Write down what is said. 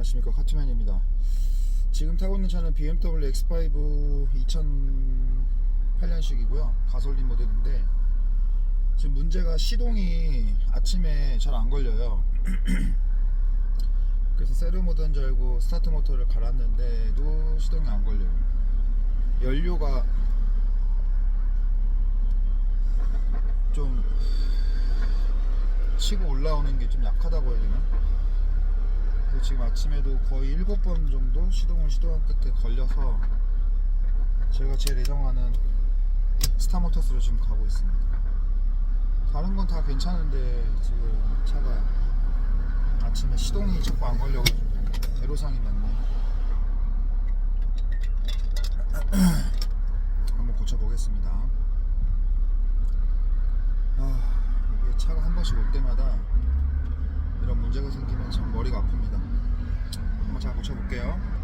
안녕하십니까. 카투맨입니다. 지금 타고 있는 차는 BMW X5 2008년식이고요. 가솔린 모델인데 지금 문제가 시동이 아침에 잘 안 걸려요. 그래서 세르 모드인 줄 알고 스타트 모터를 갈았는데도 시동이 안 걸려요. 연료가 좀 치고 올라오는 게 좀 약하다고 해야 되나? 그래서 지금 아침에도 거의 7번 정도 시동을 시도한 끝에 걸려서 제가 제일 예정하는 스타모터스로 지금 가고 있습니다. 다른 건 다 괜찮은데 지금 차가 아침에 시동이 자꾸 안 걸려가지고 애로사항이 많네. 한번 고쳐보겠습니다. 아, 이게 차가 한 번씩 올 때마다 이런 문제가 생기면 참 머리가 아픕니다. 잘 고쳐볼게요.